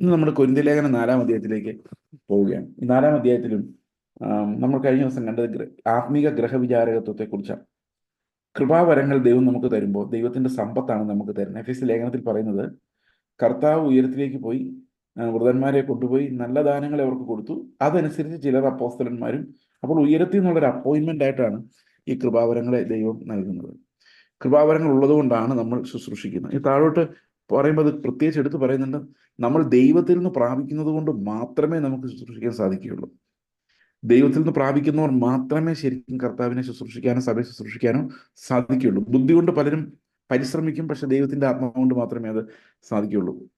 ഇന്ന് നമ്മൾ കൊരിന്ത ലേഖനം നാലാം അധ്യായത്തിലേക്ക് പോവുകയാണ്. ഈ നാലാം അധ്യായത്തിലും നമ്മൾ കഴിഞ്ഞ ദിവസം കണ്ടത് ആത്മീക ഗ്രഹവിചാരകത്വത്തെ കുറിച്ചാണ് കൃപാവരങ്ങൾ ദൈവം നമുക്ക് തരുമ്പോൾ ദൈവത്തിന്റെ സമ്പത്താണ് നമുക്ക് തരുന്നത്. എഫ് എസ് ലേഖനത്തിൽ പറയുന്നത് കർത്താവ് ഉയരത്തിലേക്ക് പോയി വൃതന്മാരെ കൊണ്ടുപോയി നല്ല ദാനങ്ങളെ അവർക്ക് കൊടുത്തു. അതനുസരിച്ച് ചിലർ അപ്പോസ്തലന്മാരും അപ്പോൾ ഉയരത്തിൽ നിന്നുള്ളൊരു അപ്പോയിൻമെന്റ് ആയിട്ടാണ് ഈ കൃപാവരങ്ങളെ ദൈവം നൽകുന്നത്. കൃപാവരങ്ങൾ ഉള്ളതുകൊണ്ടാണ് നമ്മൾ ശുശ്രൂഷിക്കുന്നത്. ഈ താഴോട്ട് പറയുമ്പോൾ അത് പ്രത്യേകിച്ച് എടുത്ത് പറയുന്നുണ്ട്. നമ്മൾ ദൈവത്തിൽ നിന്ന് പ്രാപിക്കുന്നത് കൊണ്ട് മാത്രമേ നമുക്ക് ശുശ്രൂഷിക്കാൻ സാധിക്കുകയുള്ളൂ. ദൈവത്തിൽ നിന്ന് പ്രാപിക്കുന്നവർ മാത്രമേ ശരിക്കും കർത്താവിനെ ശുശ്രൂഷിക്കാനോ സഭയെ ശുശ്രൂഷിക്കാനോ സാധിക്കുകയുള്ളൂ. ബുദ്ധി കൊണ്ട് പലരും പരിശ്രമിക്കും പക്ഷെ ദൈവത്തിന്റെ ആത്മാവ് കൊണ്ട് മാത്രമേ അത് സാധിക്കുകയുള്ളൂ.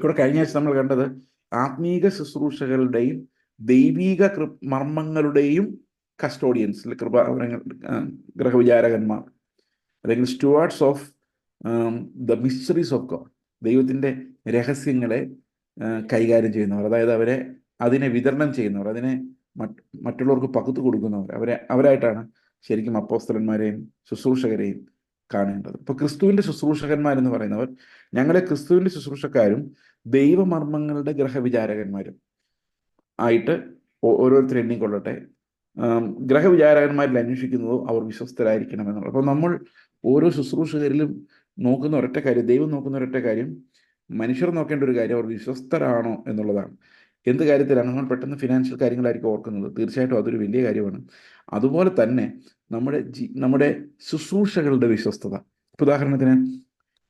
ഇവിടെ കഴിഞ്ഞ ആഴ്ച നമ്മൾ കണ്ടത് ആത്മീക ശുശ്രൂഷകളുടെയും ദൈവീക കൃ മർമ്മങ്ങളുടെയും കസ്റ്റോഡിയൻസ് കൃപ ഗ്രഹവിചാരകന്മാർ അല്ലെങ്കിൽ stewards of the mysteries of God ദൈവത്തിന്റെ രഹസ്യങ്ങളെ കൈകാര്യം ചെയ്യുന്നവർ അതായത് അവരെ അതിനെ വിതരണം ചെയ്യുന്നവർ അതിനെ മറ്റുള്ളവർക്ക് പകുത്തു കൊടുക്കുന്നവർ അവരെ അവരായിട്ടാണ് ശരിക്കും അപ്പോസ്തലന്മാരെയും ശുശ്രൂഷകരെയും കാണേണ്ടത്. ഇപ്പൊ ക്രിസ്തുവിന്റെ ശുശ്രൂഷകന്മാരെന്ന് പറയുന്നവർ ഞങ്ങളെ ക്രിസ്തുവിന്റെ ശുശ്രൂഷക്കാരും ദൈവമർമ്മങ്ങളുടെ ഗ്രഹവിചാരകന്മാരും ആയിട്ട് ഓരോരുത്തരും എണ്ണിക്കൊള്ളട്ടെ. ഗ്രഹവിചാരകന്മാരിൽ അന്വേഷിക്കുന്നതോ അവർ വിശ്വസ്തരായിരിക്കണം എന്നുള്ളത് അപ്പോൾ നമ്മൾ ഓരോ ശുശ്രൂഷകരിലും നോക്കുന്ന ഒരൊറ്റ കാര്യം ദൈവം നോക്കുന്ന ഒരൊറ്റ കാര്യം മനുഷ്യർ നോക്കേണ്ട ഒരു കാര്യം അവർ വിശ്വസ്തരാണോ എന്നുള്ളതാണ്. എന്ത് കാര്യത്തിലാണ് നമ്മൾ പെട്ടെന്ന് ഫിനാൻഷ്യൽ കാര്യങ്ങളായിരിക്കും ഓർക്കുന്നത്? തീർച്ചയായിട്ടും അതൊരു വലിയ കാര്യമാണ്. അതുപോലെ തന്നെ നമ്മുടെ ജി നമ്മുടെ ശുശ്രൂഷകളുടെ വിശ്വസ്തത. ഉദാഹരണത്തിന്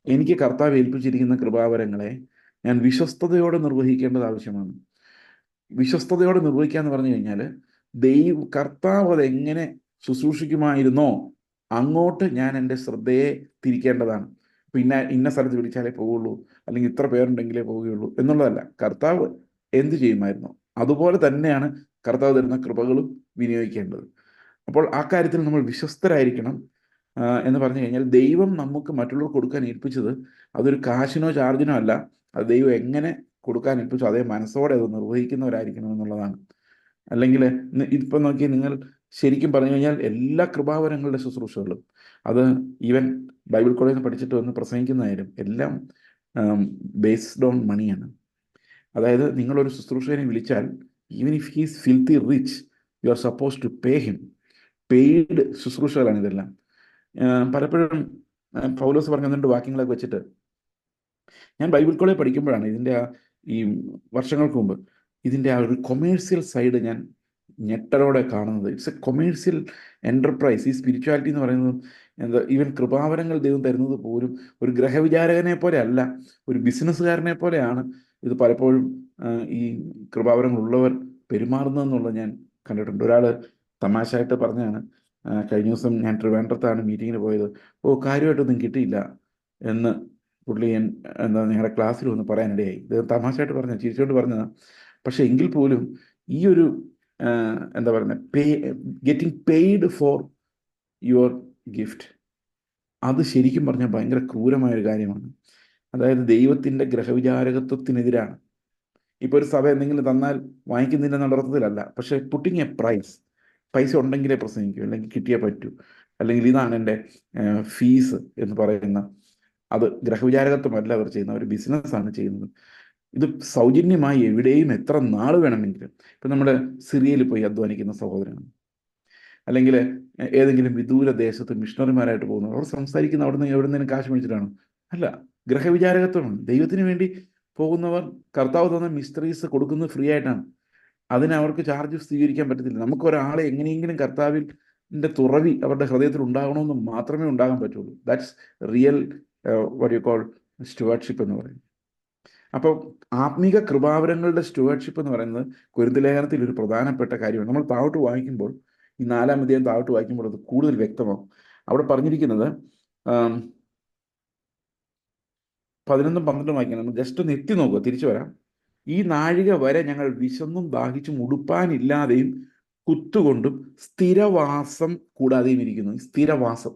എനിക്ക് കർത്താവ് ഏൽപ്പിച്ചിരിക്കുന്ന കൃപാവരങ്ങളെ ഞാൻ വിശ്വസ്തയോടെ നിർവഹിക്കേണ്ടത് ആവശ്യമാണ്. വിശ്വസ്തയോടെ നിർവഹിക്കുക എന്ന് പറഞ്ഞു കഴിഞ്ഞാൽ ദൈവ കർത്താവ് അതെങ്ങനെ ശുശ്രൂഷിക്കുമായിരുന്നോ അങ്ങോട്ട് ഞാൻ എന്റെ ശ്രദ്ധയെ തിരിക്കേണ്ടതാണ്. പിന്നെ ഇന്ന സ്ഥലത്ത് വിളിച്ചാലേ പോവുള്ളൂ അല്ലെങ്കിൽ ഇത്ര പേരുണ്ടെങ്കിലേ പോവുകയുള്ളൂ എന്നുള്ളതല്ല. കർത്താവ് എന്ത് ചെയ്യുമായിരുന്നു? അതുപോലെ തന്നെയാണ് കർത്താവ് തരുന്ന കൃപകളും വിനിയോഗിക്കേണ്ടത്. അപ്പോൾ ആ കാര്യത്തിൽ നമ്മൾ വിശ്വസ്തരായിരിക്കണം എന്ന് പറഞ്ഞു കഴിഞ്ഞാൽ ദൈവം നമുക്ക് മറ്റുള്ളവർ കൊടുക്കാൻ ഏൽപ്പിച്ചത് അതൊരു കാശിനോ ചാർജിനോ അല്ല. അത് ദൈവം എങ്ങനെ കൊടുക്കാൻ ഏൽപ്പിച്ചു അതേ മനസ്സോടെ അത് നിർവഹിക്കുന്നവരായിരിക്കണം എന്നുള്ളതാണ്. അല്ലെങ്കിൽ ഇപ്പം നോക്കി നിങ്ങൾ ശരിക്കും പറഞ്ഞു കഴിഞ്ഞാൽ എല്ലാ കൃപാവരങ്ങളുടെ ശുശ്രൂഷകളും അത് ഈവൻ ബൈബിൾ കോളേജിൽ നിന്ന് പഠിച്ചിട്ട് വന്ന് പ്രസംഗിക്കുന്നതായാലും എല്ലാം ബേസ്ഡ് ഓൺ മണിയാണ് അതായത് നിങ്ങളൊരു ശുശ്രൂഷകനെ വിളിച്ചാൽ even if he's filthy rich you are suppose to pay him paid ശുശ്രൂഷകളാണ് ഇതെല്ലാം. പലപ്പോഴും പൗലോസ് പറഞ്ഞ വാക്യങ്ങളൊക്കെ വെച്ചിട്ട് ഞാൻ ബൈബിൾ കോളേജ് പഠിക്കുമ്പോഴാണ് ഇതിന്റെ ഈ വർഷങ്ങൾക്ക് മുമ്പ് ഇതിന്റെ ആ ഒരു കൊമേഴ്സ്യൽ സൈഡ് ഞാൻ ഞെട്ടലോടെ കാണുന്നത്. ഇറ്റ്സ് എ കൊമേഴ്സ്യൽ എന്റർപ്രൈസ് ഈ സ്പിരിച്വാലിറ്റി എന്ന് പറയുന്നത് എന്താ ഈവൻ കൃപാവരങ്ങൾ ദൈവം തരുന്നത് പോലും ഒരു ഗ്രഹവിചാരകനെ പോലെ അല്ല. ഒരു ബിസിനസ്സുകാരനെ പോലെയാണ് ഇത് പലപ്പോഴും ഈ കൃപാവരങ്ങൾ ഉള്ളവർ പെരുമാറുന്നതെന്നുള്ളത് ഞാൻ കണ്ടിട്ടുണ്ട്. ഒരാൾ തമാശയായിട്ട് പറഞ്ഞാണ് കഴിഞ്ഞ ദിവസം ഞാൻ ട്രിവാൻഡ്രത്താണ് മീറ്റിങ്ങിന് പോയത്. ഓ കാര്യമായിട്ടൊന്നും കിട്ടിയില്ല എന്ന് പുള്ളി എന്താ നിങ്ങളുടെ ക്ലാസ്സിൽ വന്ന് പറയാനിടയായി. ഇത് തമാശയായിട്ട് പറഞ്ഞ ചിരിച്ചുകൊണ്ട് പറഞ്ഞതാണ് പക്ഷേ എങ്കിൽ പോലും ഈ ഒരു എന്താ പറയുന്നത് pay getting paid for your gift അത് ശരിക്കും പറഞ്ഞാൽ ഭയങ്കര ക്രൂരമായ ഒരു കാര്യമാണ്. അതായത് ദൈവത്തിന്റെ ഗ്രഹവിചാരകത്വത്തിനെതിരാണ്. ഇപ്പോൾ ഒരു സഭ എന്തെങ്കിലും തന്നാൽ വാങ്ങിക്കുന്നില്ല എന്നുള്ള അർത്ഥത്തിലല്ല പക്ഷേ പുട്ടിങ് എ പ്രൈസ് പൈസ ഉണ്ടെങ്കിലേ പ്രസംഗിക്കൂ അല്ലെങ്കിൽ കിട്ടിയേ പറ്റൂ അല്ലെങ്കിൽ ഇതാണ് എന്റെ ഫീസ് എന്ന് പറയുന്ന അത് ഗ്രഹവിചാരകത്വമല്ല അവർ ചെയ്യുന്നത് അവർ ബിസിനസ്സാണ് ചെയ്യുന്നത്. ഇത് സൗജന്യമായി എവിടെയും എത്ര നാൾ വേണമെങ്കിലും ഇപ്പം നമ്മൾ സിറിയയിൽ പോയി അധ്വാനിക്കുന്ന സഹോദരങ്ങൾ അല്ലെങ്കിൽ ഏതെങ്കിലും വിദൂര ദേശത്ത് മിഷണറിമാരായിട്ട് പോകുന്നവർ അവർ സംസാരിക്കുന്ന അവിടെ നിന്ന് എവിടെ നിന്നും കാശ് മേടിച്ചിട്ടാണ്? അല്ല ഗ്രഹവിചാരകത്വമാണ്. ദൈവത്തിന് വേണ്ടി പോകുന്നവർ കർത്താവ് തന്ന മിസ്റ്ററീസ് കൊടുക്കുന്നത് ഫ്രീ ആയിട്ടാണ്. അതിന് അവർക്ക് ചാർജ് സ്വീകരിക്കാൻ പറ്റത്തില്ല. നമുക്ക് ഒരാളെ എങ്ങനെയെങ്കിലും കർത്താവിൽ ന്റെ തുറവി അവരുടെ ഹൃദയത്തിൽ ഉണ്ടാകണമെന്ന് മാത്രമേ ഉണ്ടാകാൻ പറ്റുള്ളൂ. That's real what you call stewardship എന്ന് പറയുന്നത്. അപ്പോൾ ആത്മീക കൃപാവരങ്ങളുടെ സ്റ്റുവേർഷിപ്പ് എന്ന് പറയുന്നത് കുരുന്തലേഖനത്തിൽ ഒരു പ്രധാനപ്പെട്ട കാര്യമാണ്. നമ്മൾ താഴോട്ട് വായിക്കുമ്പോൾ ഈ നാലാം അധ്യായം താഴോട്ട് വായിക്കുമ്പോൾ അത് കൂടുതൽ വ്യക്തമാവും. അവിടെ പറഞ്ഞിരിക്കുന്നത് പതിനൊന്നും പന്ത്രണ്ടും വായിക്കണം. നമ്മൾ ജസ്റ്റ് ഒന്ന് എത്തി നോക്കുക. തിരിച്ചു വരാം. ഈ നാഴിക വരെ ഞങ്ങൾ വിശന്നും ദാഹിച്ചും ഉടുപ്പാനില്ലാതെയും കുത്തുകൊണ്ടും സ്ഥിരവാസം കൂടാതെയും ഇരിക്കുന്നു. സ്ഥിരവാസം.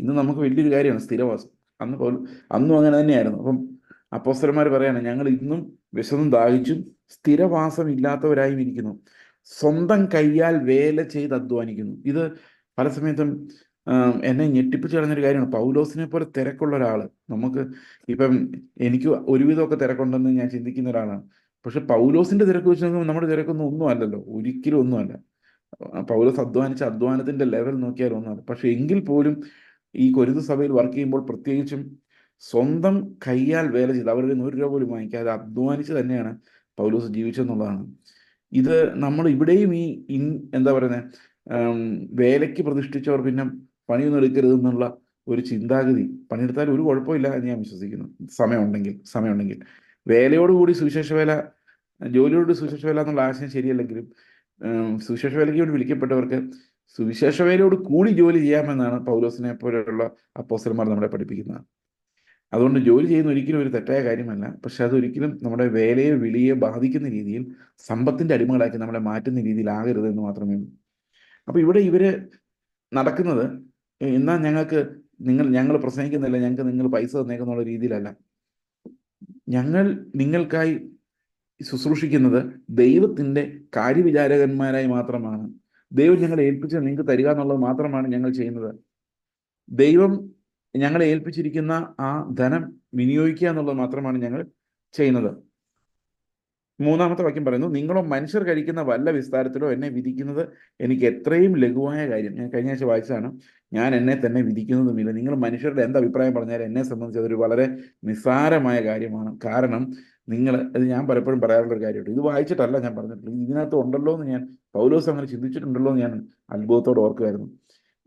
ഇന്ന് നമുക്ക് വലിയൊരു കാര്യമാണ് സ്ഥിരവാസം. അന്ന് പോലും അന്നും അങ്ങനെ തന്നെയായിരുന്നു. അപ്പം അപ്പോസ്തലന്മാർ പറയാണ് ഞങ്ങൾ ഇന്നും വിശന്നും ദാഹിച്ചും സ്ഥിരവാസം ഇല്ലാത്തവരായും ഇരിക്കുന്നു. സ്വന്തം കയ്യാൽ വേല ചെയ്ത് അധ്വാനിക്കുന്നു. ഇത് പല സമയത്തും എന്നെ ഞെട്ടിപ്പിച്ച് കളഞ്ഞൊരു കാര്യമാണ്. പൗലോസിനെ പോലെ തിരക്കുള്ള ഒരാൾ നമുക്ക് ഇപ്പം എനിക്ക് ഒരുവിധമൊക്കെ തിരക്കുണ്ടെന്ന് ഞാൻ ചിന്തിക്കുന്ന ഒരാളാണ്. പക്ഷെ പൗലോസിന്റെ തിരക്ക് വെച്ച് നോക്കുമ്പോൾ നമ്മുടെ തിരക്കൊന്നും ഒന്നും അല്ലല്ലോ. ഒരിക്കലും ഒന്നുമല്ല പൗലോസ് അധ്വാനിച്ച അധ്വാനത്തിന്റെ ലെവൽ നോക്കിയാൽ ഒന്നുമല്ല പക്ഷെ എങ്കിൽ പോലും ഈ കൊരുത് സഭയിൽ വർക്ക് ചെയ്യുമ്പോൾ പ്രത്യേകിച്ചും സ്വന്തം കയ്യാൽ വേല ചെയ്ത് അവരുടെ നൂറ് രൂപ പോലും വാങ്ങിക്കാതെ അധ്വാനിച്ച് തന്നെയാണ് പൗലോസ് ജീവിച്ചെന്നുള്ളതാണ് ഇത് നമ്മൾ ഇവിടെയും ഈ ഇൻ എന്താ പറയുന്നത് വേലയ്ക്ക് പ്രതിഷ്ഠിച്ചവർ പിന്നെ പണിയൊന്നും എടുക്കരുത് എന്നുള്ള ഒരു ചിന്താഗതി. പണിയെടുത്താൽ ഒരു കുഴപ്പമില്ല എന്ന് ഞാൻ വിശ്വസിക്കുന്നു. സമയമുണ്ടെങ്കിൽ സമയമുണ്ടെങ്കിൽ. വേലയോടുകൂടി സുവിശേഷ വേല ജോലിയോട് സുവിശേഷ വേല എന്നുള്ള ആശയം ശരിയല്ലെങ്കിലും സുവിശേഷ വേലയ്ക്ക് വേണ്ടി വിളിക്കപ്പെട്ടവർക്ക് സുവിശേഷ വേലയോട് കൂടി ജോലി ചെയ്യാമെന്നാണ് പൗലോസിനെ പോലെയുള്ള അപ്പോസ്റ്റലന്മാർ നമ്മളെ പഠിപ്പിക്കുന്നത്. അതുകൊണ്ട് ജോലി ചെയ്യുന്ന ഒരിക്കലും ഒരു തെറ്റായ കാര്യമല്ല. പക്ഷെ അതൊരിക്കലും നമ്മുടെ വേലയെ വിളിയെ ബാധിക്കുന്ന രീതിയിൽ സമ്പത്തിന്റെ അടിമകളാക്കി നമ്മളെ മാറ്റുന്ന രീതിയിലാകരുത് എന്ന് മാത്രമേ അപ്പോൾ അപ്പൊ ഇവിടെ ഇവർ നടക്കുന്നത് എന്നാൽ ഞങ്ങൾക്ക് നിങ്ങൾ ഞങ്ങൾ പ്രസംഗിക്കുന്നില്ല ഞങ്ങൾക്ക് നിങ്ങൾ പൈസ തന്നേക്കുന്നുള്ള രീതിയിലല്ല. ഞങ്ങൾ നിങ്ങൾക്കായി ശുശ്രൂഷിക്കുന്നത് ദൈവത്തിന്റെ കാര്യവിചാരകന്മാരായി മാത്രമാണ്. ദൈവം ഞങ്ങളെ ഏൽപ്പിച്ച് നിങ്ങൾക്ക് തരിക എന്നുള്ളത് മാത്രമാണ് ഞങ്ങൾ ചെയ്യുന്നത്. ദൈവം ഞങ്ങളെ ഏൽപ്പിച്ചിരിക്കുന്ന ആ ധനം വിനിയോഗിക്കുക എന്നുള്ളത് മാത്രമാണ് ഞങ്ങൾ ചെയ്യുന്നത്. മൂന്നാമത്തെ വാക്യം പറയുന്നു നിങ്ങളോ മനുഷ്യർ കഴിക്കുന്ന വല്ല വിസ്താരത്തിലോ എന്നെ വിധിക്കുന്നത് എനിക്ക് എത്രയും ലഘുവായ കാര്യം. ഞാൻ കഴിഞ്ഞ ആഴ്ച വായിച്ചതാണ് ഞാൻ എന്നെ തന്നെ വിധിക്കുന്നതുമില്ല. നിങ്ങൾ മനുഷ്യരുടെ എന്ത് അഭിപ്രായം പറഞ്ഞാൽ എന്നെ സംബന്ധിച്ച് അതൊരു വളരെ നിസ്സാരമായ കാര്യമാണ്. കാരണം നിങ്ങൾ അത് ഞാൻ പലപ്പോഴും പറയാറുള്ള ഒരു കാര്യമുണ്ട്. ഇത് വായിച്ചിട്ടല്ല ഞാൻ പറഞ്ഞിട്ടുള്ളത്. ഇതിനകത്ത് ഉണ്ടല്ലോ എന്ന് ഞാൻ പൗലോസ് അങ്ങനെ ചിന്തിച്ചിട്ടുണ്ടല്ലോ എന്ന് ഞാൻ അത്ഭുതത്തോടെ ഓർക്കുമായിരുന്നു.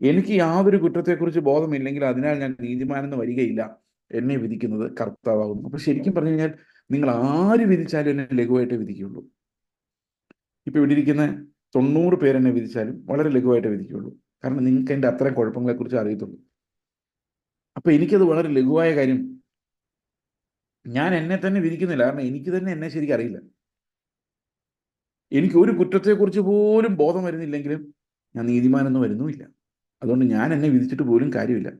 എനിക്ക് യാതൊരു കുറ്റത്തെക്കുറിച്ച് ബോധമില്ലെങ്കിൽ അതിനാൽ ഞാൻ നീതിമാനെന്ന് വരികയില്ല. എന്നെ വിധിക്കുന്നത് കർത്താവാകുന്നു. അപ്പൊ ശരിക്കും പറഞ്ഞു കഴിഞ്ഞാൽ നിങ്ങൾ ആര് വിധിച്ചാലും എന്നെ ലഘുവായിട്ടേ വിധിക്കുള്ളൂ ഇപ്പൊ ഇവിടെ ഇരിക്കുന്ന തൊണ്ണൂറ് പേരെന്നെ വിധിച്ചാലും വളരെ ലഘുവായിട്ടേ വിധിക്കുള്ളൂ കാരണം നിങ്ങൾക്ക് എന്റെ കുഴപ്പങ്ങളെ കുറിച്ച് അറിയത്തുള്ളൂ. അപ്പൊ എനിക്കത് വളരെ ലഘുവായ കാര്യം. ഞാൻ എന്നെ തന്നെ വിധിക്കുന്നില്ല. കാരണം എനിക്ക് തന്നെ എന്നെ ശരിക്കും അറിയില്ല. എനിക്ക് ഒരു കുറ്റത്തെക്കുറിച്ച് പോലും ബോധം വരുന്നില്ലെങ്കിലും ഞാൻ നീതിമാനൊന്നും വരുന്നുമില്ല. അതുകൊണ്ട് ഞാൻ എന്നെ വിധിച്ചിട്ട് പോലും കാര്യമില്ല.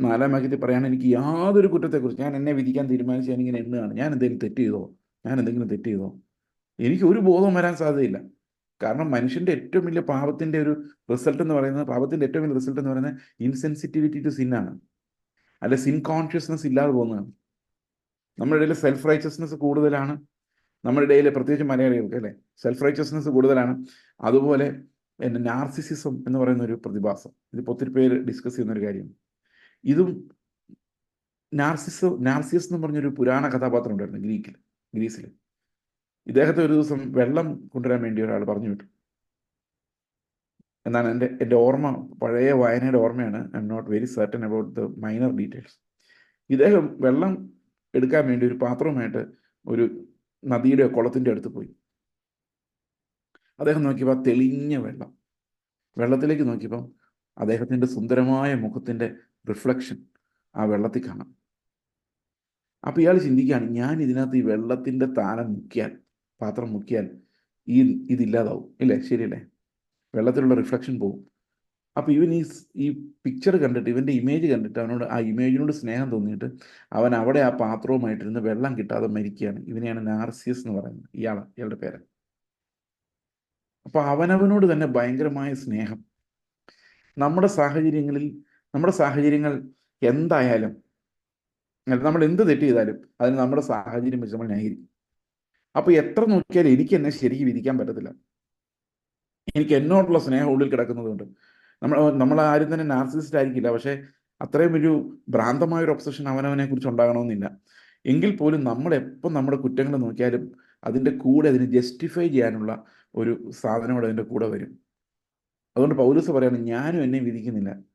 നാലാം വാക്യത്തിൽ പറയാൻ എനിക്ക് യാതൊരു കുറ്റത്തെക്കുറിച്ച് ഞാൻ എന്നെ വിധിക്കാൻ തീരുമാനിച്ച് ഞാനിങ്ങനെ എണ്ണുകയാണ്. ഞാൻ എന്തെങ്കിലും തെറ്റ് ചെയ്തോ? ഞാൻ എന്തെങ്കിലും തെറ്റ് ചെയ്തോ? എനിക്ക് ഒരു ബോധം വരാൻ സാധ്യതയില്ല. കാരണം മനുഷ്യന്റെ ഏറ്റവും വലിയ പാപത്തിന്റെ ഒരു റിസൾട്ട് എന്ന് പറയുന്നത് പാപത്തിന്റെ ഏറ്റവും വലിയ റിസൾട്ട് എന്ന് പറയുന്നത് ഇൻസെൻസിറ്റിവിറ്റി ടു സിന്നാണ് അല്ലെ സിൻ കോൺഷ്യസ്നെസ് ഇല്ലാതെ പോകുന്നതാണ്. നമ്മുടെ ഇടയിൽ സെൽഫ് റൈച്ചസ്നെസ് കൂടുതലാണ്. നമ്മുടെ ഇടയിൽ പ്രത്യേകിച്ച് മലയാളികൾക്ക് അല്ലേ സെൽഫ് റൈച്ചസ്നെസ് കൂടുതലാണ്. അതുപോലെ എന്റെ നാർസിസിസം എന്ന് പറയുന്ന ഒരു പ്രതിഭാസം. ഇതിപ്പോൾ ഒത്തിരി പേര് ഡിസ്കസ് ചെയ്യുന്ന ഒരു കാര്യമാണ് ഇതും നാർസിസ് നാർസിയസ് എന്ന് പറഞ്ഞൊരു പുരാണ കഥാപാത്രം ഉണ്ടായിരുന്നു ഗ്രീക്കിൽ ഗ്രീസിൽ ഇദ്ദേഹത്തെ ഒരു ദിവസം വെള്ളം കൊണ്ടുവരാൻ വേണ്ടി ഒരാൾ പറഞ്ഞു വിട്ടു. എന്നാണ് എന്റെ എന്റെ ഓർമ്മ പഴയ വായനയുടെ ഓർമ്മയാണ്. I am not very certain about the minor details ഇദ്ദേഹം വെള്ളം എടുക്കാൻ വേണ്ടി ഒരു പാത്രവുമായിട്ട് ഒരു നദിയുടെ കുളത്തിന്റെ അടുത്ത് പോയി. അദ്ദേഹം നോക്കിയപ്പോൾ തെളിഞ്ഞ വെള്ളം. വെള്ളത്തിലേക്ക് നോക്കിയപ്പോൾ അദ്ദേഹത്തിന്റെ സുന്ദരമായ മുഖത്തിന്റെ റിഫ്ലക്ഷൻ ആ വെള്ളത്തിൽ കാണാം. അപ്പോൾ ഇയാൾ ചിന്തിക്കുകയാണ് ഞാൻ ഇതിനകത്ത് ഈ വെള്ളത്തിന്റെ താനം മുക്കിയാൽ പാത്രം മുക്കിയാൽ ഈ ഇതില്ലാതാവും. ഇല്ലേ? ശരിയല്ലേ? വെള്ളത്തിലുള്ള റിഫ്ലക്ഷൻ പോകും അപ്പോൾ ഇവൻ ഈ ഈ പിക്ചർ കണ്ടിട്ട് ഇവന്റെ ഇമേജ് കണ്ടിട്ട് അവനോട് ആ ഇമേജിനോട് സ്നേഹം തോന്നിയിട്ട് അവൻ അവിടെ ആ പാത്രവുമായിട്ടിരുന്ന് വെള്ളം കിട്ടാതെ മരിക്കുകയാണ്. ഇവനെയാണ് നാർസിയസ് എന്ന് പറയുന്നത്. ഇയാളാണ് ഇയാളുടെ പേര്. അപ്പോൾ അവനവനോട് തന്നെ ഭയങ്കരമായ സ്നേഹം. നമ്മുടെ സാഹചര്യങ്ങളിൽ നമ്മുടെ സാഹചര്യങ്ങൾ എന്തായാലും നമ്മൾ എന്ത് തെറ്റ് ചെയ്താലും അതിന് നമ്മുടെ സാഹചര്യം വെച്ച് നമ്മൾ ന്യായീകരിക്കും. അപ്പോൾ എത്ര നോക്കിയാലും എനിക്ക് എന്നെ ശരിക്ക് വിധിക്കാൻ പറ്റത്തില്ല. എനിക്ക് എന്നോടുള്ള സ്നേഹം ഉള്ളിൽ കിടക്കുന്നതുകൊണ്ട്. നമ്മൾ നമ്മൾ ആരും തന്നെ നാർസിസ്റ്റ് ആയിരിക്കില്ല പക്ഷേ അത്രയും ഒരു ഭ്രാന്തമായ ഒരു ഒബ്സഷൻ അവനവനെ കുറിച്ച് ഉണ്ടാകണമെന്നില്ല. എങ്കിൽ പോലും നമ്മൾ എപ്പം നമ്മുടെ കുറ്റങ്ങൾ നോക്കിയാലും അതിന്റെ കൂടെ അതിനെ ജസ്റ്റിഫൈ ചെയ്യാനുള്ള ഒരു സാധനം കൂടെ അതിന്റെ കൂടെ വരും. അതുകൊണ്ട് പൗലൂസ് പറയാണ് ഞാനും എന്നെ വിധിക്കുന്നില്ല.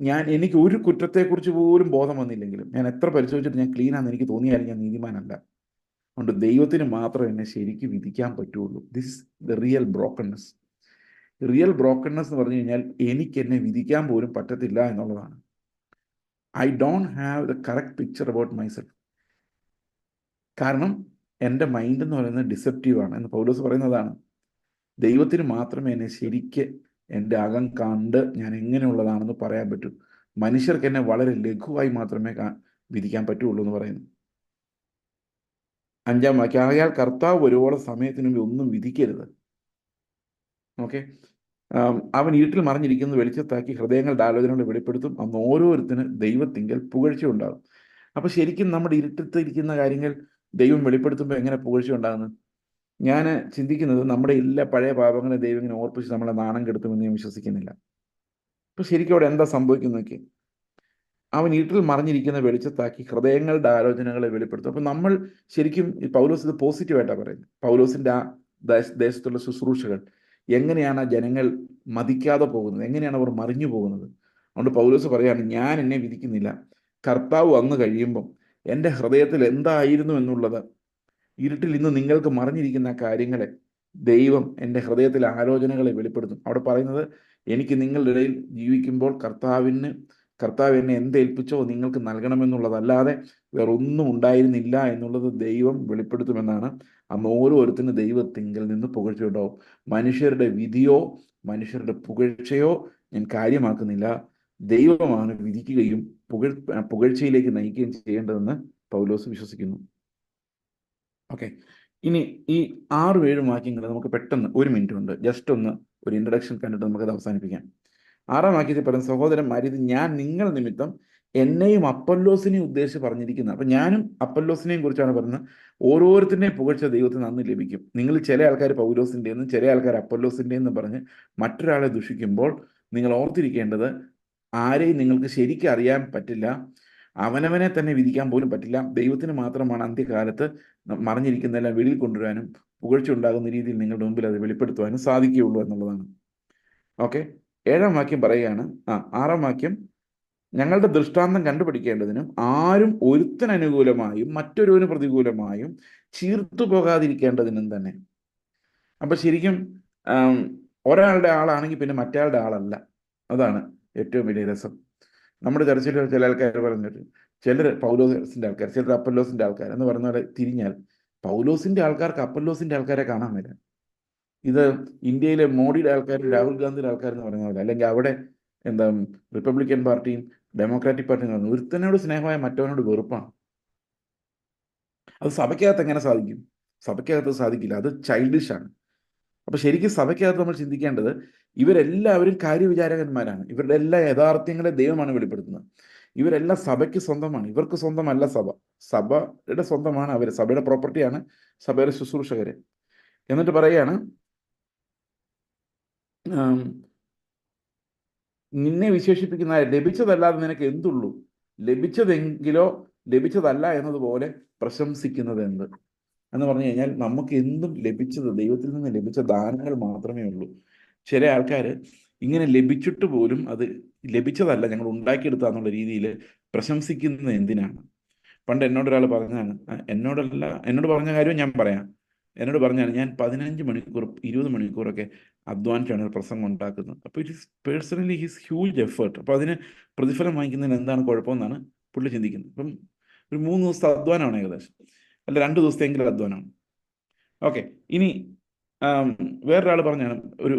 ഞാൻ എനിക്ക് ഒരു കുറ്റത്തെക്കുറിച്ച് പോലും ബോധം വന്നില്ലെങ്കിലും ഞാൻ എത്ര പരിശോധിച്ചിട്ട് ഞാൻ ക്ലീൻ ആണെന്ന് എനിക്ക് തോന്നിയാലും ഞാൻ നീതിമാനല്ല. അതുകൊണ്ട് ദൈവത്തിന് മാത്രം എന്നെ ശരിക്കും വിധിക്കാൻ പറ്റുള്ളൂ. This is the real brokenness real brokenness എന്ന് പറഞ്ഞു കഴിഞ്ഞാൽ എനിക്ക് എന്നെ വിധിക്കാൻ പോലും പറ്റത്തില്ല എന്നുള്ളതാണ്. I don't have the correct picture about myself കാരണം എന്റെ മൈൻഡ് എന്ന് പറയുന്നത് ഡിസെപ്റ്റീവ് ആണ് എന്ന് പൗലോസ് പറയുന്നതാണ്. ദൈവത്തിന് മാത്രമേ എന്നെ ശരിക്ക് എന്റെ അകം കണ്ട് ഞാൻ എങ്ങനെയുള്ളതാണെന്ന് പറയാൻ പറ്റൂ. മനുഷ്യർക്ക് എന്നെ വളരെ ലഘുവായി മാത്രമേ വിധിക്കാൻ പറ്റുള്ളൂ എന്ന് പറയുന്നു. അഞ്ചാം വാക്യം ആകയാൽ കർത്താവ് ഒരുപോലെ സമയത്തിന് മുമ്പ് ഒന്നും വിധിക്കരുത്. ഓക്കെ? അവൻ ഇരുട്ടിൽ മറിഞ്ഞിരിക്കുന്നത് വെളിച്ചത്താക്കി ഹൃദയങ്ങളുടെ ആലോചനകളെ വെളിപ്പെടുത്തും. അന്ന് ഓരോരുത്തരും ദൈവത്തിങ്കൽ പുകഴ്ച ഉണ്ടാകും അപ്പൊ ശരിക്കും നമ്മുടെ ഇരുട്ടത്തിരിക്കുന്ന കാര്യങ്ങൾ ദൈവം വെളിപ്പെടുത്തുമ്പോൾ എങ്ങനെ പുകഴ്ച ഉണ്ടാകുന്നത് ഞാൻ ചിന്തിക്കുന്നത് നമ്മുടെ എല്ലാ പഴയ പാപങ്ങളെ ദൈവം ഇങ്ങനെ ഓർപ്പിച്ച് നമ്മളെ നാണം കെടുത്തുമെന്ന് ഞാൻ വിശ്വസിക്കുന്നില്ല. അപ്പൊ ശരിക്കും അവിടെ എന്താ സംഭവിക്കുന്നതൊക്കെ അവൻ ഇരുട്ടിൽ മറിഞ്ഞിരിക്കുന്ന വെളിച്ചത്താക്കി ഹൃദയങ്ങളുടെ ആലോചനകളെ വെളിപ്പെടുത്തും. അപ്പൊ നമ്മൾ ശരിക്കും പൗലോസ് ഇത് പോസിറ്റീവായിട്ടാണ് പറയുന്നത്. പൗലോസിന്റെ ആ ദേശ- ദേശത്തുള്ള ശുശ്രൂഷകൾ. എങ്ങനെയാണ് ആ ജനങ്ങൾ മതിക്കാതെ പോകുന്നത്? എങ്ങനെയാണ് അവർ മറിഞ്ഞു പോകുന്നത്? അതുകൊണ്ട് പൗലോസ് പറയാണ് ഞാൻ എന്നെ വിധിക്കുന്നില്ല. കർത്താവ് വന്നു കഴിയുമ്പം എന്റെ ഹൃദയത്തിൽ എന്തായിരുന്നു എന്നുള്ളത്? ഇരുട്ടിൽ ഇന്ന് നിങ്ങൾക്ക് മറിഞ്ഞിരിക്കുന്ന കാര്യങ്ങളെ ദൈവം എന്റെ ഹൃദയത്തിലെ ആലോചനകളെ വെളിപ്പെടുത്തും. അവിടെ പറയുന്നത് എനിക്ക് നിങ്ങളുടെ ഇടയിൽ ജീവിക്കുമ്പോൾ കർത്താവിന് കർത്താവ് എന്നെ എന്തേൽപ്പിച്ചോ നിങ്ങൾക്ക് നൽകണമെന്നുള്ളതല്ലാതെ വേറൊന്നും ഉണ്ടായിരുന്നില്ല എന്നുള്ളത് ദൈവം വെളിപ്പെടുത്തുമെന്നാണ് അന്ന് ഓരോരുത്തരും ദൈവത്തിങ്കിൽ നിന്ന് പുകഴ്ചയുണ്ടാവും. മനുഷ്യരുടെ വിധിയോ മനുഷ്യരുടെ പുകഴ്ചയോ ഞാൻ കാര്യമാക്കുന്നില്ല. ദൈവമാണ് വിധിക്കുകയും പുകഴ് പുകഴ്ചയിലേക്ക് നയിക്കുകയും ചെയ്യേണ്ടതെന്ന് പൗലോസ് വിശ്വസിക്കുന്നു. ഓക്കെ ഇനി ഈ ആറ് ഏഴ് വാക്യങ്ങൾ നമുക്ക് പെട്ടെന്ന് ഒരു മിനിറ്റ് ഉണ്ട് ജസ്റ്റ് ഒന്ന് ഒരു ഇൻട്രഡക്ഷൻ കണ്ടിട്ട് നമുക്കത് അവസാനിപ്പിക്കാം. ആറാം വാക്യത്തിൽ പറയുന്ന സഹോദരന്മാർ ഇത് ഞാൻ നിങ്ങൾ നിമിത്തം എന്നെയും അപ്പല്ലോസിനെയും ഉദ്ദേശിച്ച് പറഞ്ഞിരിക്കുന്നത് അപ്പൊ ഞാനും അപ്പല്ലോസിനെയും കുറിച്ചാണ് പറയുന്നത്. ഓരോരുത്തരുടെയും പുകഴ്ച ദൈവത്തിന് നന്ന് ലഭിക്കും. നിങ്ങൾ ചില ആൾക്കാർ പൗലോസിന്റെയെന്നും ചില ആൾക്കാർ അപ്പല്ലോസിന്റെയെന്നും പറഞ്ഞ് മറ്റൊരാളെ ദുഷിക്കുമ്പോൾ നിങ്ങൾ ഓർത്തിരിക്കേണ്ടത് ആരെയും നിങ്ങൾക്ക് ശരിക്കും അറിയാൻ പറ്റില്ല. അവനവനെ തന്നെ വിധിക്കാൻ പോലും പറ്റില്ല. ദൈവത്തിന് മാത്രമാണ് അന്ത്യകാലത്ത് മറിഞ്ഞിരിക്കുന്നതെല്ലാം വെളിയിൽ കൊണ്ടുവരാനും പുകഴ്ച ഉണ്ടാകുന്ന രീതിയിൽ നിങ്ങളുടെ മുമ്പിൽ അത് വെളിപ്പെടുത്തുവാനും സാധിക്കുകയുള്ളൂ എന്നുള്ളതാണ്. ഓക്കെ? ഏഴാം വാക്യം പറയുകയാണ്. ആ ആറാം വാക്യം. ഞങ്ങളുടെ ദൃഷ്ടാന്തം കണ്ടുപിടിക്കേണ്ടതിനും ആരും ഒരുത്തൻ അനുകൂലമായും മറ്റൊരുവന് പ്രതികൂലമായും ചീർത്തു പോകാതിരിക്കേണ്ടതിനും തന്നെ. അപ്പൊ ശരിക്കും ഒരാളുടെ ആളാണെങ്കിൽ പിന്നെ മറ്റയാളുടെ ആളല്ല. അതാണ്. ഏറ്റവും വലിയ രസം. നമ്മുടെ ചർച്ചയിൽ ചില ആൾക്കാർ പറഞ്ഞിട്ട് ചിലർ പൗലോസിന്റെ ആൾക്കാർ ചിലർ അപ്പല്ലോസിന്റെ ആൾക്കാർ എന്ന് പറഞ്ഞാൽ തിരിഞ്ഞാൽ പൗലോസിന്റെ ആൾക്കാർക്ക് അപ്പല്ലോസിന്റെ ആൾക്കാരെ കാണാൻ വരാം. ഇത് ഇന്ത്യയിലെ മോഡിയുടെ ആൾക്കാർ രാഹുൽ ഗാന്ധിയുടെ ആൾക്കാരെന്ന് പറയുന്ന പോലെ അല്ലെങ്കിൽ അവിടെ എന്താ റിപ്പബ്ലിക്കൻ പാർട്ടിയും ഡെമോക്രാറ്റിക് പാർട്ടിയും പറഞ്ഞു ഒരുത്തനോട് സ്നേഹമായ മറ്റവനോട് വെറുപ്പാണ്. അത് സഭയ്ക്കകത്ത് എങ്ങനെ സാധിക്കും? സഭയ്ക്കകത്ത് സാധിക്കില്ല. അത് ചൈൽഡിഷാണ് അപ്പൊ ശരിക്കും സഭയ്ക്കകത്ത് നമ്മൾ ചിന്തിക്കേണ്ടത് ഇവരെല്ലാവരും കാര്യവിചാരകന്മാരാണ്. ഇവരുടെ എല്ലാ യഥാർത്ഥ്യങ്ങളെ ദൈവമാണ് വെളിപ്പെടുത്തുന്നത്. ഇവരെല്ലാം സഭയ്ക്ക് സ്വന്തമാണ്. ഇവർക്ക് സ്വന്തമല്ല സഭ. സഭയുടെ സ്വന്തമാണ് അവർ. സഭയുടെ പ്രോപ്പർട്ടിയാണ് സഭയുടെ ശുശ്രൂഷകര് എന്നിട്ട് പറയാണ് നിന്നെ വിശേഷിപ്പിക്കുന്ന ലഭിച്ചതല്ലാതെ നിനക്ക് എന്തുള്ളൂ? ലഭിച്ചതെങ്കിലോ ലഭിച്ചതല്ല എന്നതുപോലെ പ്രശംസിക്കുന്നത് എന്ത്? എന്ന് പറഞ്ഞു കഴിഞ്ഞാൽ നമുക്ക് എന്തും ലഭിച്ചത് ദൈവത്തിൽ നിന്ന് ലഭിച്ച ദാനങ്ങൾ മാത്രമേ ഉള്ളൂ. ചില ആൾക്കാർ ഇങ്ങനെ ലഭിച്ചിട്ട് പോലും അത് ലഭിച്ചതല്ല ഞങ്ങൾ ഉണ്ടാക്കിയെടുത്ത എന്നുള്ള രീതിയിൽ പ്രശംസിക്കുന്നത് എന്തിനാണ്? പണ്ട് എന്നോട് ഒരാൾ പറഞ്ഞാണ് എന്നോടല്ല എന്നോട് പറഞ്ഞ കാര്യം ഞാൻ പറയാം. എന്നോട് പറഞ്ഞാണ് ഞാൻ പതിനഞ്ച് മണിക്കൂർ ഇരുപത് മണിക്കൂറൊക്കെ അധ്വാനിച്ചാണ് ഒരു പ്രസംഗം ഉണ്ടാക്കുന്നത്. അപ്പോൾ it is personally his huge effort അപ്പോൾ അതിന് പ്രതിഫലം വാങ്ങിക്കുന്നതിന് എന്താണ് കുഴപ്പമെന്നാണ് പുള്ളി ചിന്തിക്കുന്നത്. അപ്പം ഒരു മൂന്ന് ദിവസത്തെ അധ്വാനമാണ് ഏകദേശം. അല്ല രണ്ട് ദിവസത്തെങ്കിലും അധ്വാനമാണ്. ഓക്കെ ഇനി വേറൊരാൾ പറഞ്ഞാണ് ഒരു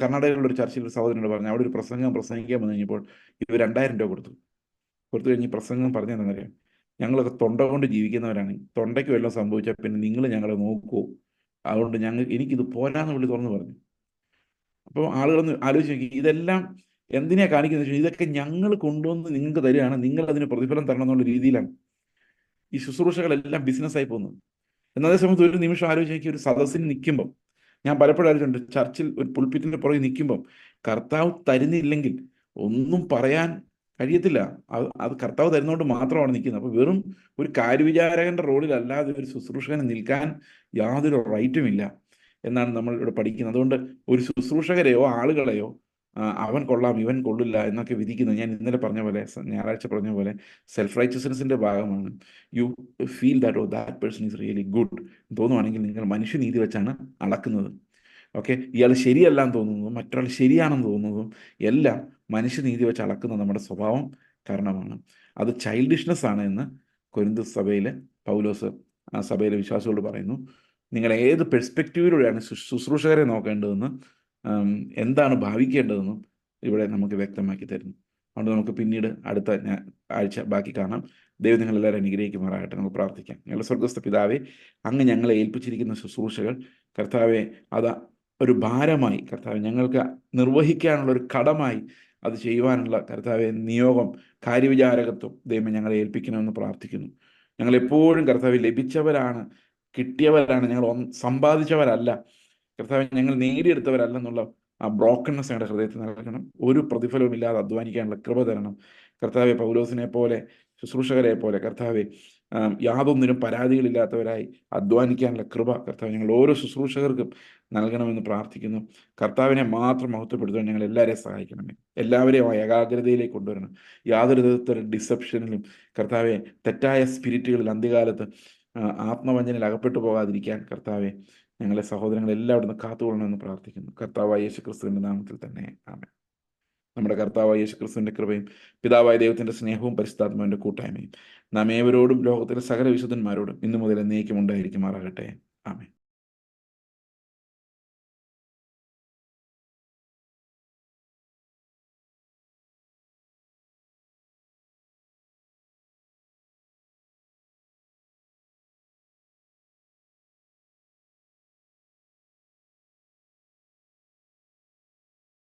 കർണാടകയിലുള്ള ഒരു ചർച്ചയിൽ ഒരു സഹോദരനോട് പറഞ്ഞു അവിടെ ഒരു പ്രസംഗം പ്രസംഗിക്കാൻ വന്നു കഴിഞ്ഞപ്പോൾ ഇവർ രണ്ടായിരം രൂപ കൊടുത്തു. കൊടുത്തു കഴിഞ്ഞ് പ്രസംഗം പ്രസംഗം പറഞ്ഞതെന്നറിയാം ഞങ്ങളൊക്കെ തൊണ്ട കൊണ്ട് ജീവിക്കുന്നവരാണ്. തൊണ്ടയ്ക്ക് വല്ലതും സംഭവിച്ചാൽ പിന്നെ നിങ്ങൾ ഞങ്ങളെ നോക്കൂ അതുകൊണ്ട് ഞങ്ങൾ എനിക്കിത് പോരാന്ന് വിളി തുറന്നു പറഞ്ഞു. അപ്പോൾ ആളുകളൊന്ന് ആലോചിച്ച് നോക്കി ഇതെല്ലാം എന്തിനാ കാണിക്കുന്നത് ഇതൊക്കെ ഞങ്ങൾ കൊണ്ടുവന്ന് നിങ്ങൾക്ക് തരികയാണ്. നിങ്ങൾ അതിന് പ്രതിഫലം തരണം എന്നുള്ള രീതിയിലാണ്. ഈ ശുശ്രൂഷകളെല്ലാം ബിസിനസ്സായി പോകുന്നത് എന്നാൽ അതേ സമയത്ത് ഒരു നിമിഷം ആലോചിച്ച് നോക്കി ഒരു സദസ്സിന് നിൽക്കുമ്പം ഞാൻ പലപ്പോഴും ആലോചിച്ചിട്ടുണ്ട് ചർച്ചിൽ ഒരു പുൾപ്പിറ്റിന്റെ പുറകെ നിൽക്കുമ്പം കർത്താവ് തരുന്നില്ലെങ്കിൽ ഒന്നും പറയാൻ കഴിയത്തില്ല. അത് അത് കർത്താവ് തരുന്നതുകൊണ്ട് മാത്രമാണ് നിൽക്കുന്നത്. അപ്പോൾ വെറും ഒരു കാര്യവിചാരകന്റെ റോളിലല്ലാതെ ഒരു ശുശ്രൂഷകന് നിൽക്കാൻ യാതൊരു റൈറ്റുമില്ല എന്നാണ് നമ്മൾ ഇവിടെ പഠിക്കുന്നത്. അതുകൊണ്ട് ഒരു ശുശ്രൂഷകരെയോ ആളുകളെയോ അവൻ കൊള്ളാം ഇവൻ കൊള്ളില്ല എന്നൊക്കെ വിധിക്കുന്നത് ഞാൻ ഇന്നലെ പറഞ്ഞ പോലെ ഞായറാഴ്ച പറഞ്ഞ പോലെ സെൽഫ് റൈറ്റസ്നസിന്റെ ഭാഗമാണ് you feel that oh that person is really good തോന്നുവാണെങ്കിൽ നിങ്ങൾ മനുഷ്യനീതി വെച്ചാണ് അളക്കുന്നത്. ഓക്കെ ഇയാൾ ശരിയല്ല എന്ന് തോന്നുന്നതും മറ്റൊരാൾ ശരിയാണെന്ന് തോന്നുന്നതും എല്ലാം മനുഷ്യനീതി വെച്ച് അളക്കുന്ന നമ്മുടെ സ്വഭാവം കാരണമാണ്. അത് ചൈൽഡിഷ്നെസ് ആണ് എന്ന് കൊരിന്ത സഭയിലെ പൗലോസ് ആ സഭയിലെ വിശ്വാസികളോട് പറയുന്നു. നിങ്ങൾ ഏത് പെർസ്പെക്റ്റീവിലൂടെയാണ് ശുശ്രൂഷകരെ നോക്കേണ്ടതെന്ന് എന്താണ് ഭാവിക്കേണ്ടതെന്നും ഇവിടെ നമുക്ക് വ്യക്തമാക്കി തരുന്നു. അതുകൊണ്ട് നമുക്ക് പിന്നീട് അടുത്ത ആഴ്ച ബാക്കി കാണാം. ദൈവം നിങ്ങളെല്ലാവരും അനുഗ്രഹിക്കുമാറാകട്ടെ. നമുക്ക് പ്രാർത്ഥിക്കാം. ഞങ്ങളുടെ സ്വർഗസ്ഥ പിതാവെ അങ്ങ് ഞങ്ങളെ ഏൽപ്പിച്ചിരിക്കുന്ന ശുശ്രൂഷകൾ കർത്താവെ അത് ഒരു ഭാരമായി കർത്താവ് ഞങ്ങൾക്ക് നിർവഹിക്കാനുള്ള ഒരു കടമായി അത് ചെയ്യുവാനുള്ള കർത്താവെ നിയോഗം കാര്യവിചാരകത്വം ദൈവം ഞങ്ങളെ ഏൽപ്പിക്കണമെന്ന് പ്രാർത്ഥിക്കുന്നു. ഞങ്ങളെപ്പോഴും കർത്താവ് ലഭിച്ചവരാണ് കിട്ടിയവരാണ് ഞങ്ങൾ സമ്പാദിച്ചവരല്ല. കർത്താവ് ഞങ്ങൾ നേടിയെടുത്തവരല്ലെന്നുള്ള ആ ബ്രോക്കൺനെസ് ഞങ്ങളുടെ ഹൃദയത്തിൽ നൽകണം ഒരു പ്രതിഫലവും ഇല്ലാതെ അധ്വാനിക്കാനുള്ള കൃപ തരണം. കർത്താവെ പൗലോസിനെ പോലെ ശുശ്രൂഷകരെ പോലെ കർത്താവെ യാതൊന്നിനും പരാതികളില്ലാത്തവരായി അധ്വാനിക്കാനുള്ള കൃപ കർത്താവ് ഞങ്ങൾ ഓരോ ശുശ്രൂഷകർക്കും നൽകണമെന്ന് പ്രാർത്ഥിക്കുന്നു. കർത്താവിനെ മാത്രം മഹത്വപ്പെടുത്താൻ ഞങ്ങൾ എല്ലാവരെയും സഹായിക്കണമേ. എല്ലാവരെയും ആ ഏകാഗ്രതയിലേക്ക് കൊണ്ടുവരണം. യാതൊരു വിധത്തിലുള്ള ഡിസപ്ഷനിലും കർത്താവെ തെറ്റായ സ്പിരിറ്റുകളിൽ അന്ത്യകാലത്ത് ആത്മവഞ്ചനയിൽ അകപ്പെട്ടു പോകാതിരിക്കാൻ കർത്താവെ ഞങ്ങളെ സഹോദരങ്ങൾ എല്ലാവിടുന്ന് കാത്തുകൊള്ളണമെന്ന് പ്രാർത്ഥിക്കുന്നു. കർത്താവായ യേശു ക്രിസ്തുവിന്റെ നാമത്തിൽ തന്നെ. ആമേ നമ്മുടെ കർത്താവായ യേശു ക്രിസ്തുവിന്റെ കൃപയും പിതാവായ ദൈവത്തിന്റെ സ്നേഹവും പരിശുദ്ധാത്മാവിന്റെ കൂട്ടായ്മയും നാം ഏവരോടും ലോകത്തിലെ സകല വിശുദ്ധന്മാരോടും ഇന്നു മുതൽ എന്നേക്കും ഉണ്ടായിരിക്കുമാറാകട്ടെ ആമേ